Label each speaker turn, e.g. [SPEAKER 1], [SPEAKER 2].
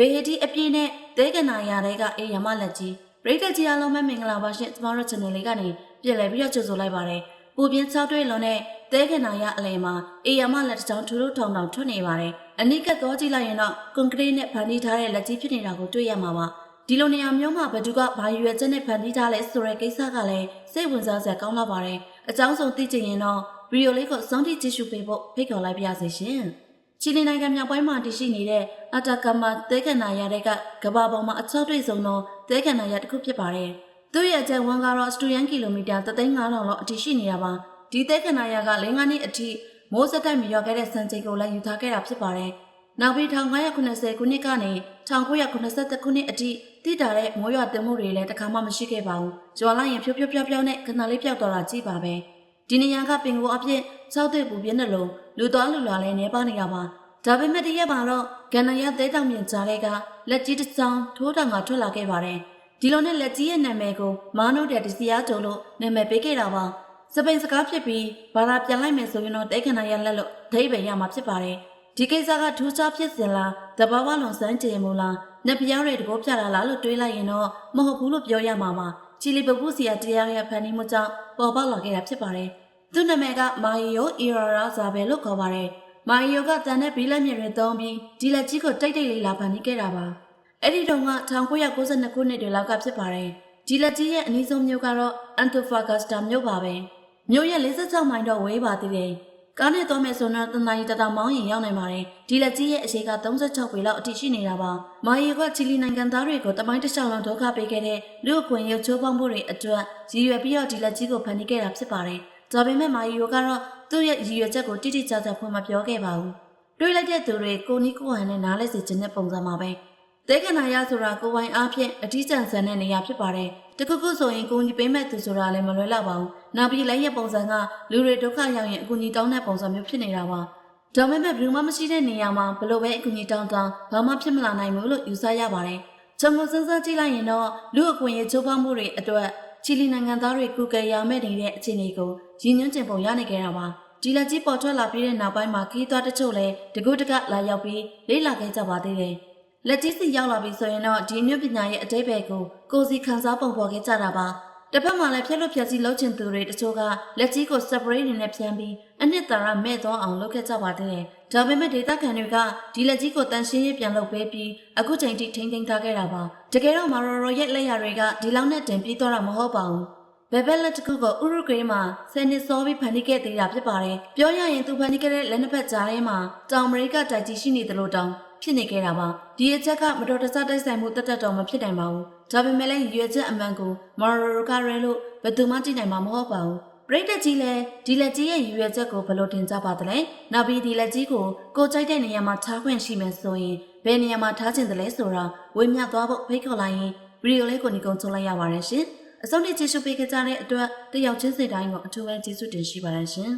[SPEAKER 1] ဘေဟတီအပြည့်နဲ့တဲကနာရတဲ့ကအေးရမလက်ကြီးပရိသတ်ကြီးအားလုံးပဲမင်္ဂလာပါရှင်ကျမတို့ channel လေးကနေပြည်လည်ပြီးတော့ကြိုဆိုလိုက်ပါတယ်ပူပြင်း၆တွေ့လုံးနဲ့တဲကနာရအလဲမှာအေးရမလက်တစ်ချောင်းထူထူထောင်ထောင်ထွက်နေပါတယ်အနိကသွားကြည့်လိုက်ရင်တော့ကွန်ကရစ်နဲ့ဖန်တီးထားတဲ့လက်ကြီးဖြစ်နေတာကိုတွေ့ရမှာပါဒီလိုနေရာမျိုးမှာဘသူကဘာရွယ်ချက်နဲ့ဖန်တီးထားလဲဆိုတဲ့ကိစ္စကလည်းစိတ်ဝင်စားစရာကောင်းလာပါတယ်အကြောင်းစုံသိချင်ရင်တော့ဗီဒီယိုလေးကိုစောင့်ကြည့်ကြည့်ရှုပေးဖို့ဖိတ်ခေါ်လိုက်ပါရစေရှင် ချီလီနိုင်ငံမြောက်ပိုင်းမှာတည်ရှိနေတဲ့အတာကမာတဲကနာရတဲ့ကကဘာပေါ်မှာအချောက်တွေ့ဆုံးသောတဲကနာရတစ်ခုဖြစ်ပါတယ်သူ့ရဲ့အကျယ်ဝန်းကတော့စတူဒန်ကီလိုမီတာ3,500လောက်အထိရှိနေတာပါဒီတဲကနာရက၄၅နှစ်အထိမိုးစက်တိုက်မြေရွာခဲ့တဲ့စံချိန်ကိုလည်းယူထားခဲ့တာဖြစ်ပါတယ်နောက်ပြီး1980ခုနှစ်ကနေ1982ခုနှစ်အထိတည်တာတဲ့မိုးရွာတင်မှုတွေလည်းတစ်ခါမှမရှိခဲ့ပါဘူး။ကြွာလိုက်ရင်ဖြိုးဖြိုးဖြောင်းဖြောင်းနဲ့ခဏလေးပြောက်သွားတာကြည့်ပါပဲ။ဒီနေရာကပင်ကိုအပြည့်၆သိပ်ပူပြင်းတဲ့လုံး လူသွားလူလာလည်းနေပါနေတာပါ။ဒါပေမဲ့တရက်ပါတော့ဂန္နရသဲတောင်မြင့်ကြားတွေကလက်ကြီးတစ်ချောင်းထိုးတောင်ကထွက်လာခဲ့ပါတယ်။ဒီလိုနဲ့လက်ကြီးရဲ့နာမည်ကိုမာနုတဲ့ဒီစီယာတုံလို့နာမည်ပေးခဲ့တာပါ။စပိန်စကားဖြစ်ပြီးဘာသာပြန်လိုက်မယ်ဆိုရင်တော့တဲခန္ဓာရလက်လို့ဒိဗ္ဗေရမှာဖြစ်ပါတယ်။ဒီကိစ္စကထူးခြားဖြစ်စင်လားတဘာဝလွန်စမ်းကြည်မူလားနှစ်ပြောင်းတဲ့တဘောပြလာလားလို့တွေးလိုက်ရင်တော့မဟုတ်ဘူးလို့ပြောရမှာပါချီလီပပူစီယာတရားရဲ့ဖန်တီးမှုကြောင့်ပေါ်ပေါက်လာခဲ့တာဖြစ်ပါတယ် သူ့နာမည်ကမာယီယိုအီရာရာဇာဘယ်လို့ခေါ်ပါတယ်မာယီယိုကတန်တဲ့ဘီလက်မြင်တွေသုံးပြီးဒီလက်ကြီးကိုတိတ်တိတ်လေးလာဖန်တီးခဲ့တာပါအဲ့ဒီတော့က1992ခုနှစ်တွေလောက်ကဖြစ်ပါတယ်ဒီလက်ကြီးရဲ့အနည်းဆုံးမြို့ကတော့အန်တိုဖာဂတ်စတာမြို့ပါပဲမြို့ရဲ့46မိုင်တော့ဝေးပါသေးတယ်ကားနဲ့သွားမယ်ဆိုတော့တနာရီတတမောင်းရင်ရောက်နိုင်ပါတယ်ဒီလက်ကြီးရဲ့အရှိက36ပေလောက်အထိရှိနေတာပါမာရီကချီလီနိုင်ငံသားတွေကိုတမိုင်းတစ်လျှောက်လုံးဒုက္ခပေးခဲ့တဲ့လူအခွင့်ရုပ်ချိုးပေါင်းမှုတွေအတွက်ရည်ရွယ်ပြီးတော့ဒီလက်ကြီးကိုဖန်တီးခဲ့တာဖြစ်ပါတယ် ဒါပေမဲ့မာရီယိုကတော့သူ့ရဲ့ရည်ရွယ်ချက်ကိုတိတိကျကျဖွင့်မပြောခဲ့ပါဘူးတွေးလိုက်တဲ့သူတွေကိုနီကိုဟန်နဲ့နားလဲစေခြင်းတဲ့ပုံစံမှာပဲတဲကနာရဆိုတာကိုပိုင်အားဖြင့်အထီးကျန်ဆန်တဲ့နေရာဖြစ်ပါတယ်တခုခုဆိုရင်ကိုကြီးပေးမဲ့သူဆိုတာလည်းမလွယ်လောက်ပါဘူး။နောက်ပြီးလည်းရဲ့ပုံစံကလူတွေဒုက္ခရောက်ရင်အကူကြီးတောင်းတဲ့ပုံစံမျိုးဖြစ်နေတာပါ။ဒါပေမဲ့ဘယ်သူမှမရှိတဲ့နေရာမှာဘလို့ပဲအကူကြီးတောင်းတောင်းဘာမှဖြစ်မလာနိုင်ဘူးလို့ယူဆရပါတယ်။ကျွန်တော်စဉ်းစားကြည့်လိုက်ရင်တော့လူအခွင့်အရေးချိုးဖောက်မှုတွေအတွက် ချီလီနိုင်ငံသားတွေကုကယ်ရမဲ့နေတဲ့အခြေအနေကိုရည်ညွှန်းကျင်ပုံရနေကြတာပါ။ဒီလက်ကြီးပေါ်ထွက်လာပြီးတဲ့နောက်ပိုင်းမှာခီးသွွားတချို့လည်းတကုတကလာရောက်ပြီးလေးလာခဲ့ကြပါသေးတယ်။လက်ကြီးစီရောက်လာပြီဆိုရင်တော့ဒီအမျိုးပညာရဲ့အတိတ်ဘယ်ကိုကိုစီခံစားပုံပေါ်ခဲ့ကြတာပါ တစ်ဖက်မှာလည်းဖြက်လို့ဖြက်စီလှုပ်ချင်သူတွေတချို့ကလက်ကြီးကို separate နေနဲ့ဖြန်းပြီးအနှစ်သာရမဲ့သွားအောင်လုပ်ခဲ့ကြပါသေးတယ်ဒါပေမဲ့ဒေတာခံတွေကဒီလက်ကြီးကိုတန်ရှင်းရေးပြန်လုပ်ပေးပြီးအခုချိန်ထိထိန်းသိမ်းထားခဲ့တာပါတကယ်တော့မာရိုရိုရဲ့လက်ရတွေကဒီလောက်နဲ့တင်ပြီးတော့တာမဟုတ်ပါဘူးဘယ်ဘက်လက်တစ်ခုကိုဥရုဂရေမှာဆယ်နှစ်စောပြီးဖန်တီးခဲ့သေးတာဖြစ်ပါတယ်။ပြောရရင်သူဖန်တီးခဲ့တဲ့လက်နှစ်ဖက်ကြားထဲမှာတောင်အမေရိကတိုက်ကြီးရှိနေတယ်လို့တောင် ဖြစ်နေခဲ့တာပါဒီအချက်ကမတော်တဆတိုက်ဆိုင်မှုတက်တက်တော်မဖြစ်နိုင်ပါဘူးဒါပေမဲ့လည်းရွေချက်အမှန်ကိုမော်ရိုကာရဲလို့ဘယ်သူမှကြည့်နိုင်မှာမဟုတ်ပါဘူးပရိသတ်ကြီးလည်းဒီလက်ကြီးရဲ့ရွေချက်ကိုဘယ်လိုတင်ကြပါသလဲနောက်ပြီးဒီလက်ကြီးကိုကိုကြိုက်တဲ့နေရာမှာထားခွင့်ရှိမယ်ဆိုရင်ဘယ်နေရာမှာထားခြင်းတလဲဆိုတာဝေမျှသွားဖို့ဖိတ်ခေါ်လိုက်ရင်ဗီဒီယိုလေးကိုညီကုန်းချုံလိုက်ရပါတယ်ရှင်အစုံနဲ့ကျေးဇူးပေးကြတဲ့အတွက်တယောက်ချင်းစိတ်တိုင်းကိုအထူးပဲကျေးဇူးတင်ရှိပါတယ်ရှင်